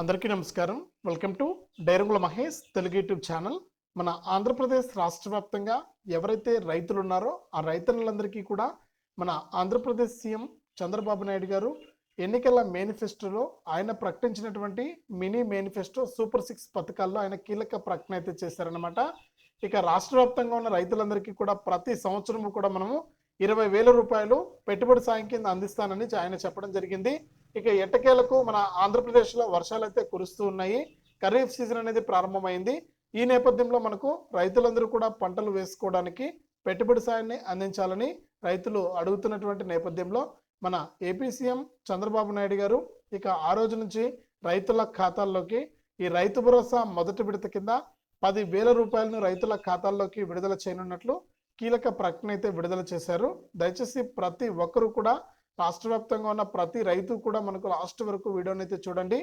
అందరికీ నమస్కారం. Welcome to Dairangula Mahesh Telugu YouTube channel. మన ఆంధ్రప్రదేశ్ రాష్ట్ర వ్యాప్తంగా ఎవరైతే రైతులు ఉన్నారో ఆ రైతన్నులందరికీ కూడా మన ఆంధ్రప్రదేశ్ సీఎం చంద్రబాబు నాయుడు గారు ఎన్నికల మేనిఫెస్టోలో ఆయన ప్రకటించినటువంటి మినీ మేనిఫెస్టో సూపర్ సిక్స్ పథకాల్లో ఆయన కీలక ప్రకటన అయితే చేశారనమాట ఇక రాష్ట్ర వ్యాప్తంగా ఉన్న రైతులందరికీ కూడా ప్రతి సంవత్సరము కూడా మనము ఇరవై వేల రూపాయలు పెట్టుబడి సాయం కింద అందిస్తానని ఆయన చెప్పడం జరిగింది. ఇక ఎట్టకేలకు మన ఆంధ్రప్రదేశ్లో వర్షాలు అయితే కురుస్తూ ఉన్నాయి. ఖరీఫ్ సీజన్ అనేది ప్రారంభమైంది. ఈ నేపథ్యంలో మనకు రైతులందరూ కూడా పంటలు వేసుకోవడానికి పెట్టుబడి సాయాన్ని అందించాలని రైతులు అడుగుతున్నటువంటి నేపథ్యంలో మన ఏపీ సీఎం చంద్రబాబు నాయుడు గారు ఇక ఆ రోజు నుంచి రైతుల ఖాతాల్లోకి ఈ రైతు భరోసా మొదటి విడత కింద పది వేల రూపాయలను రైతుల ఖాతాల్లోకి విడుదల చేయనున్నట్లు కీలక ప్రకటన అయితే విడుదల చేశారు. దయచేసి ప్రతి ఒక్కరూ కూడా రాష్ట్ర వ్యాప్తంగా ఉన్న ప్రతి రైతు కూడా మనకు లాస్ట్ వరకు వీడియోని అయితే చూడండి.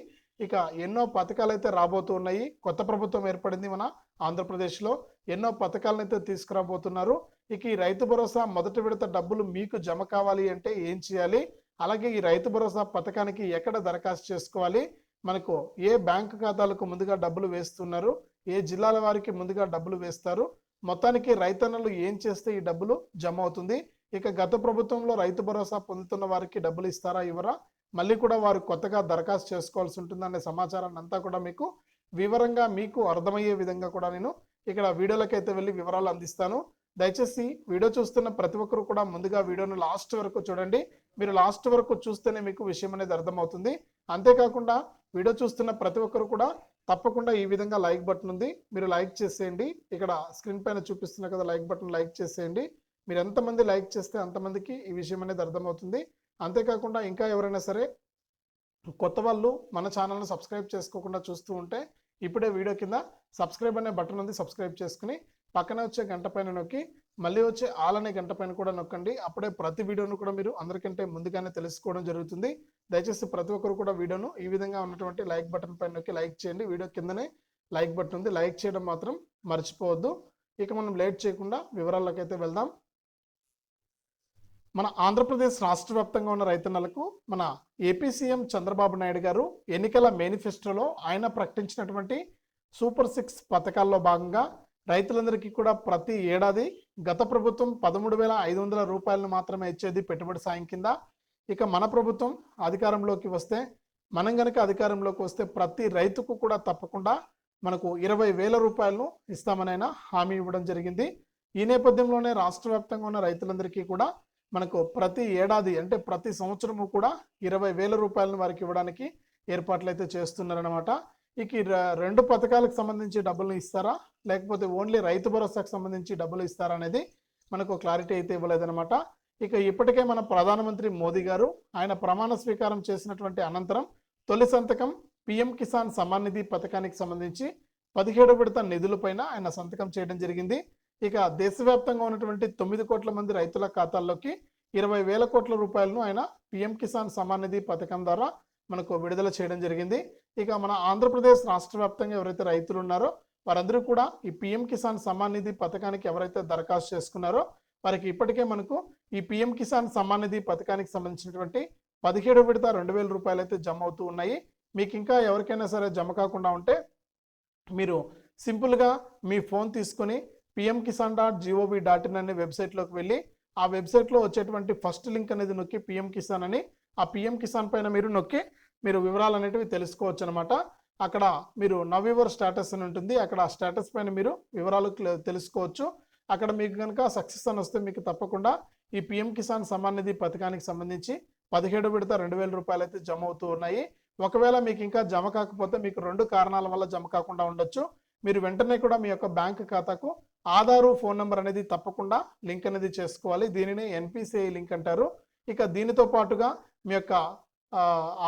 ఇక ఎన్నో పథకాలు అయితే రాబోతూ ఉన్నాయి. కొత్త ప్రభుత్వం ఏర్పడింది మన ఆంధ్రప్రదేశ్లో. ఎన్నో పథకాలను అయితే తీసుకురాబోతున్నారు. ఇక ఈ రైతు భరోసా మొదటి విడత డబ్బులు మీకు జమ కావాలి అంటే ఏం చేయాలి? అలాగే ఈ రైతు భరోసా పథకానికి ఎక్కడ దరఖాస్తు చేసుకోవాలి? మనకు ఏ బ్యాంకు ఖాతాలకు ముందుగా డబ్బులు వేస్తున్నారు? ఏ జిల్లాల వారికి ముందుగా డబ్బులు వేస్తారు? మొత్తానికి రైతన్నలు ఏం చేస్తే ఈ డబ్బులు జమ అవుతుంది? ఇక గత ప్రభుత్వంలో రైతు భరోసా పొందుతున్న వారికి డబ్బులు ఇస్తారా ఇవ్వరా? మళ్ళీ కూడా వారు కొత్తగా దరఖాస్తు చేసుకోవాల్సి ఉంటుందనే సమాచారాన్ని అంతా కూడా మీకు వివరంగా మీకు అర్థమయ్యే విధంగా కూడా నేను ఇక్కడ వీడియోలకైతే వెళ్ళి వివరాలు అందిస్తాను. దయచేసి వీడియో చూస్తున్న ప్రతి ఒక్కరు కూడా ముందుగా వీడియోను లాస్ట్ వరకు చూడండి. మీరు లాస్ట్ వరకు చూస్తేనే మీకు విషయం అనేది అర్థమవుతుంది. అంతేకాకుండా వీడియో చూస్తున్న ప్రతి ఒక్కరు కూడా తప్పకుండా ఈ విధంగా లైక్ బటన్ ఉంది. మీరు లైక్ చేసేయండి. ఇక్కడ స్క్రీన్ పైన చూపిస్తున్న కదా లైక్ బటన్ లైక్ చేసేయండి. మీరు ఎంతమంది లైక్ చేస్తే అంతమందికి ఈ విషయం అనేది అర్థమవుతుంది. అంతేకాకుండా ఇంకా ఎవరైనా సరే కొత్త వాళ్ళు మన ఛానల్ని సబ్స్క్రైబ్ చేసుకోకుండా చూస్తూ ఉంటే ఇప్పుడే వీడియో కింద సబ్స్క్రైబ్ అనే బటన్ ఉంది సబ్స్క్రైబ్ చేసుకుని పక్కన వచ్చే గంట పైన నొక్కి మళ్ళీ వచ్చే ఆల్ అనే గంట పైన కూడా నొక్కండి. అప్పుడే ప్రతి వీడియోను కూడా మీరు అందరికంటే ముందుగానే తెలుసుకోవడం జరుగుతుంది. దయచేసి ప్రతి ఒక్కరు కూడా వీడియోను ఈ విధంగా ఉన్నటువంటి లైక్ బటన్ పైన నొక్కి లైక్ చేయండి. వీడియో కిందనే లైక్ బటన్ ఉంది. లైక్ చేయడం మాత్రం మర్చిపోవద్దు. ఇక మనం లేట్ చేయకుండా వివరాల్లోకైతే వెళ్దాం. మన ఆంధ్రప్రదేశ్ రాష్ట్ర వ్యాప్తంగా ఉన్న రైతన్నలకు మన ఏపీ సీఎం చంద్రబాబు నాయుడు గారు ఎన్నికల మేనిఫెస్టోలో ఆయన ప్రకటించినటువంటి సూపర్ సిక్స్ పథకాల్లో భాగంగా రైతులందరికీ కూడా ప్రతి ఏడాది గత ప్రభుత్వం పదమూడు వేల ఐదు వందల రూపాయలను మాత్రమే ఇచ్చేది పెట్టుబడి సాయం కింద. ఇక మన ప్రభుత్వం అధికారంలోకి వస్తే మనం గనక అధికారంలోకి వస్తే ప్రతి రైతుకు కూడా తప్పకుండా మనకు ఇరవై వేల రూపాయలను ఇస్తామనైనా హామీ ఇవ్వడం జరిగింది. ఈ నేపథ్యంలోనే రాష్ట్ర వ్యాప్తంగా ఉన్న రైతులందరికీ కూడా మనకు ప్రతి ఏడాది అంటే ప్రతి సంవత్సరము కూడా ఇరవై వేల రూపాయలను వారికి ఇవ్వడానికి ఏర్పాట్లు అయితే చేస్తున్నారనమాట ఇక ఈ రెండు పథకాలకు సంబంధించి డబ్బులు ఇస్తారా? లేకపోతే ఓన్లీ రైతు భరోసాకు సంబంధించి డబ్బులు ఇస్తారా అనేది మనకు క్లారిటీ అయితే ఇవ్వలేదనమాట ఇక ఇప్పటికే మన ప్రధానమంత్రి మోదీ గారు ఆయన ప్రమాణ స్వీకారం చేసినటువంటి అనంతరం తొలి సంతకం పిఎం కిసాన్ సమ్మాన్ నిధి పథకానికి సంబంధించి పదిహేడు విడత నిధులపైన ఆయన సంతకం చేయడం జరిగింది. ఇక దేశవ్యాప్తంగా ఉన్నటువంటి తొమ్మిది కోట్ల మంది రైతుల ఖాతాల్లోకి ఇరవై వేల కోట్ల రూపాయలను ఆయన పిఎం కిసాన్ సమ్మాన్ నిధి పథకం ద్వారా మనకు విడుదల చేయడం జరిగింది. ఇక మన ఆంధ్రప్రదేశ్ రాష్ట్ర వ్యాప్తంగా ఎవరైతే రైతులు ఉన్నారో వారందరూ కూడా ఈ పిఎం కిసాన్ సమ్మాన్ నిధి పథకానికి ఎవరైతే దరఖాస్తు చేసుకున్నారో వారికి ఇప్పటికే మనకు ఈ పిఎం కిసాన్ సమ్మాన్ నిధి పథకానికి సంబంధించినటువంటి పదిహేడు విడత రెండు వేల రూపాయలు అయితే జమ అవుతూ ఉన్నాయి. మీకు ఇంకా ఎవరికైనా సరే జమ కాకుండా ఉంటే మీరు సింపుల్గా మీ ఫోన్ తీసుకొని PM Kisan dot GOV dot in అనే వెబ్సైట్లోకి వెళ్ళి ఆ వెబ్సైట్లో వచ్చేటువంటి ఫస్ట్ లింక్ అనేది నొక్కి పిఎం కిసాన్ అని ఆ పిఎం కిసాన్ పైన మీరు నొక్కి మీరు వివరాలు అనేటివి తెలుసుకోవచ్చు అనమాట అక్కడ మీరు నవ్ స్టేటస్ అని ఉంటుంది. అక్కడ ఆ స్టేటస్ పైన మీరు వివరాలు తెలుసుకోవచ్చు. అక్కడ మీకు కనుక సక్సెస్ అని వస్తే మీకు తప్పకుండా ఈ పిఎం కిసాన్ సమ్మాన్ నిధి పథకానికి సంబంధించి పదిహేడు విడత రెండు వేల రూపాయలు అయితే జమ అవుతూ ఉన్నాయి. ఒకవేళ మీకు ఇంకా జమ కాకపోతే మీకు రెండు కారణాల వల్ల జమ కాకుండా ఉండొచ్చు. మీరు వెంటనే కూడా మీ యొక్క బ్యాంక్ ఖాతాకు ఆధారు ఫోన్ నెంబర్ అనేది తప్పకుండా లింక్ అనేది చేసుకోవాలి. దీనిని ఎన్పిసిఐ లింక్ అంటారు. ఇక దీనితో పాటుగా మీ యొక్క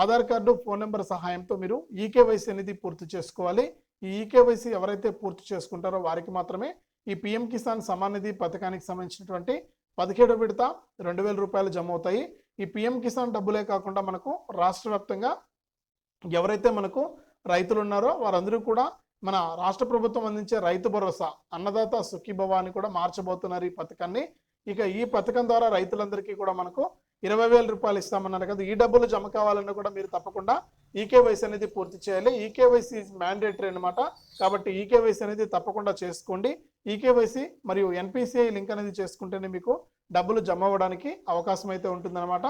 ఆధార్ కార్డు ఫోన్ నెంబర్ సహాయంతో మీరు ఈకేవైసీ అనేది పూర్తి చేసుకోవాలి. ఈ ఈకేవైసీ ఎవరైతే పూర్తి చేసుకుంటారో వారికి మాత్రమే ఈ పిఎం కిసాన్ సమానిధి పథకానికి సంబంధించినటువంటి పదిహేడు విడత రెండు వేల రూపాయలు జమ అవుతాయి ఈ పిఎం కిసాన్ డబ్బులే కాకుండా మనకు రాష్ట్ర వ్యాప్తంగా ఎవరైతే మనకు రైతులు ఉన్నారో వారందరూ కూడా మన రాష్ట్ర ప్రభుత్వం అందించే రైతు భరోసా అన్నదాత సుఖీభవ అని కూడా మార్చబోతున్నారు ఈ పథకాన్ని. ఇక ఈ పథకం ద్వారా రైతులందరికీ కూడా మనకు ఇరవై వేల రూపాయలు ఇస్తామన్నారు కదా. ఈ డబ్బులు జమ కావాలన్నా కూడా మీరు తప్పకుండా ఈకేవైసీ అనేది పూర్తి చేయాలి. ఈకేవైసీ మ్యాండేటరీ అనమాట కాబట్టి ఈకేవైసీ అనేది తప్పకుండా చేసుకోండి. ఈకేవైసీ మరియు ఎన్పిసిఐ లింక్ అనేది చేసుకుంటేనే మీకు డబ్బులు జమ అవ్వడానికి అవకాశం అయితే ఉంటుందన్నమాట.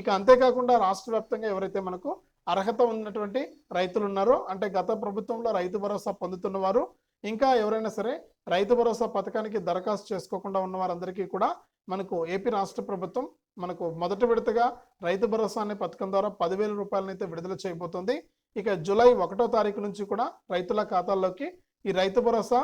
ఇక అంతేకాకుండా రాష్ట్ర వ్యాప్తంగా ఎవరైతే మనకు అర్హత ఉన్నటువంటి రైతులు ఉన్నారు అంటే గత ప్రభుత్వంలో రైతు భరోసా పొందుతున్న వారు ఇంకా ఎవరైనా సరే రైతు భరోసా పథకానికి దరఖాస్తు చేసుకోకుండా ఉన్న వారందరికీ కూడా మనకు ఏపీ రాష్ట్ర ప్రభుత్వం మనకు మొదటి విడతగా రైతు భరోసా అనే పథకం ద్వారా పదివేల రూపాయలనైతే విడుదల చేయబోతుంది. ఇక జూలై ఒకటో తారీఖు నుంచి కూడా రైతుల ఖాతాల్లోకి ఈ రైతు భరోసా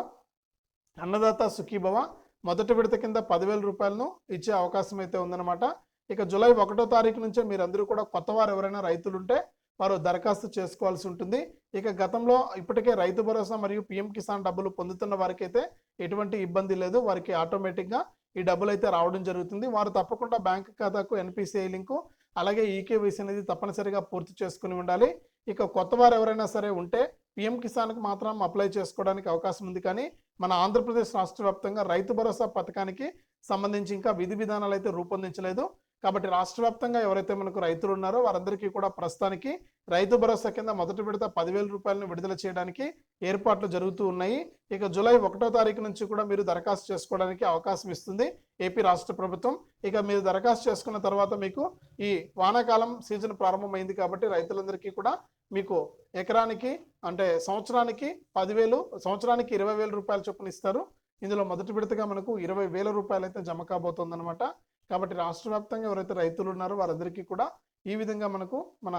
అన్నదాత సుఖీభవ మొదటి విడత కింద పదివేల రూపాయలను ఇచ్చే అవకాశం అయితే ఉందన్నమాట. ఇక జూలై ఒకటో తారీఖు నుంచే మీరందరూ కూడా కొత్త వారు ఎవరైనా రైతులు ఉంటే వారు దరఖాస్తు చేసుకోవాల్సి ఉంటుంది. ఇక గతంలో ఇప్పటికే రైతు భరోసా మరియు పిఎం కిసాన్ డబ్బులు పొందుతున్న వారికైతే ఎటువంటి ఇబ్బంది లేదు. వారికి ఆటోమేటిక్గా ఈ డబ్బులు అయితే రావడం జరుగుతుంది. వారు తప్పకుండా బ్యాంక్ ఖాతాకు ఎన్పిసిఐ లింకు అలాగే ఈకేవైసీ అనేది తప్పనిసరిగా పూర్తి చేసుకుని ఉండాలి. ఇక కొత్త వారు ఎవరైనా సరే ఉంటే పిఎం కిసాన్కి మాత్రం అప్లై చేసుకోవడానికి అవకాశం ఉంది. కానీ మన ఆంధ్రప్రదేశ్ రాష్ట్ర వ్యాప్తంగా రైతు భరోసా పథకానికి సంబంధించి ఇంకా విధి విధానాలు అయితే రూపొందించలేదు. కాబట్టి రాష్ట్ర వ్యాప్తంగా ఎవరైతే మనకు రైతులు ఉన్నారో వారందరికీ కూడా ప్రస్తుతానికి రైతు భరోసా కింద మొదటి విడత పదివేల రూపాయలను విడుదల చేయడానికి ఏర్పాట్లు జరుగుతూ ఉన్నాయి. ఇక జూలై ఒకటో తారీఖు నుంచి కూడా మీరు దరఖాస్తు చేసుకోవడానికి అవకాశం ఇస్తుంది ఏపీ రాష్ట్ర ప్రభుత్వం. ఇక మీరు దరఖాస్తు చేసుకున్న తర్వాత మీకు ఈ వానాకాలం సీజన్ ప్రారంభమైంది కాబట్టి రైతులందరికీ కూడా మీకు ఎకరానికి అంటే సంవత్సరానికి పదివేలు సంవత్సరానికి ఇరవై వేల రూపాయల చొప్పున ఇస్తారు. ఇందులో మొదటి విడతగా మనకు ఇరవై వేల రూపాయలు అయితే జమ కాబోతోందనమాట కాబట్టి రాష్ట్ర వ్యాప్తంగా ఎవరైతే రైతులు ఉన్నారో వారందరికీ కూడా ఈ విధంగా మనకు మన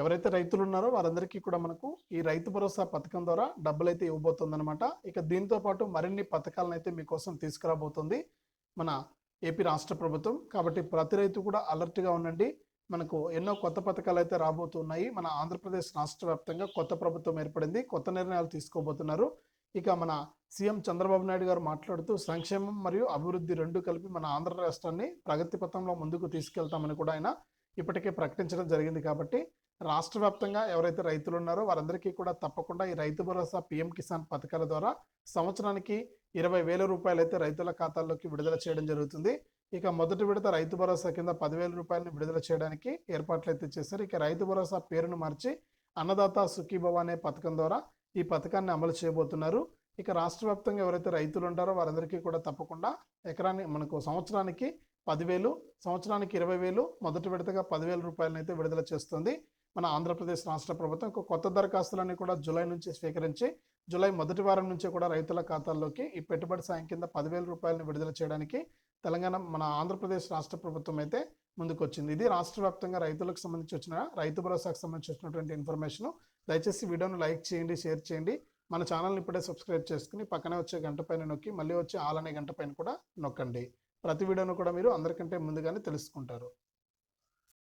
ఎవరైతే రైతులు ఉన్నారో వారందరికీ కూడా మనకు ఈ రైతు భరోసా పథకం ద్వారా డబ్బులు అయితే ఇవ్వబోతుందన్నమాట. ఇక దీంతో పాటు మరిన్ని పథకాలను అయితే మీకోసం తీసుకురాబోతుంది మన ఏపీ రాష్ట్ర ప్రభుత్వం. కాబట్టి ప్రతి రైతు కూడా అలర్ట్గా ఉండండి. మనకు ఎన్నో కొత్త పథకాలు అయితే రాబోతున్నాయి. మన ఆంధ్రప్రదేశ్ రాష్ట్ర వ్యాప్తంగా కొత్త ప్రభుత్వం ఏర్పడింది. కొత్త నిర్ణయాలు తీసుకోబోతున్నారు. ఇక మన సీఎం చంద్రబాబు నాయుడు గారు మాట్లాడుతూ సంక్షేమం మరియు అభివృద్ధి రెండు కలిపి మన ఆంధ్ర రాష్ట్రాన్ని ప్రగతి పథంలో ముందుకు తీసుకెళ్తామని కూడా ఆయన ఇప్పటికే ప్రకటించడం జరిగింది కాబట్టి రాష్ట్ర వ్యాప్తంగా ఎవరైతే రైతులు ఉన్నారో వారందరికీ కూడా తప్పకుండా ఈ రైతు భరోసా పిఎం కిసాన్ పథకాల ద్వారా సంవత్సరానికి ఇరవై వేల రూపాయలు అయితే రైతుల ఖాతాల్లోకి విడుదల చేయడం జరుగుతుంది. ఇక మొదటి విడత రైతు భరోసా కింద పదివేల రూపాయలను విడుదల చేయడానికి ఏర్పాట్లు అయితే చేశారు. ఇక రైతు భరోసా పేరును మార్చి అన్నదాత సుఖీభవ అనే పథకం ద్వారా ఈ పథకాన్ని అమలు చేయబోతున్నారు. ఇక రాష్ట్ర వ్యాప్తంగా ఎవరైతే రైతులు ఉంటారో వారందరికీ కూడా తప్పకుండా ఎకరాన్ని మనకు సంవత్సరానికి పదివేలు సంవత్సరానికి ఇరవై వేలు మొదటి విడతగా పదివేల రూపాయలను అయితే విడుదల చేస్తుంది. మన ఆంధ్రప్రదేశ్ రాష్ట్ర ప్రభుత్వం కొత్త దరఖాస్తులన్నీ కూడా జూలై నుంచి స్వీకరించి జూలై మొదటి వారం నుంచే కూడా రైతుల ఖాతాల్లోకి ఈ పెట్టుబడి సాయం కింద పదివేల రూపాయలను విడుదల చేయడానికి తెలంగాణ మన ఆంధ్రప్రదేశ్ రాష్ట్ర ప్రభుత్వం అయితే ముందుకొచ్చింది. ఇది రాష్ట్ర వ్యాప్తంగా రైతులకు సంబంధించి వచ్చిన రైతు భరోసాకు సంబంధించి వచ్చినటువంటి ఇన్ఫర్మేషన్ దయచేసి వీడియోను లైక్ చేయండి షేర్ చేయండి. మన ఛానల్ని ఇప్పుడే సబ్స్క్రైబ్ చేసుకుని పక్కనే వచ్చే గంట పైన నొక్కి మళ్ళీ వచ్చే ఆల్ అనే గంట పైన కూడా నొక్కండి. ప్రతి వీడియోను కూడా మీరు అందరికంటే ముందుగానే తెలుసుకుంటారు.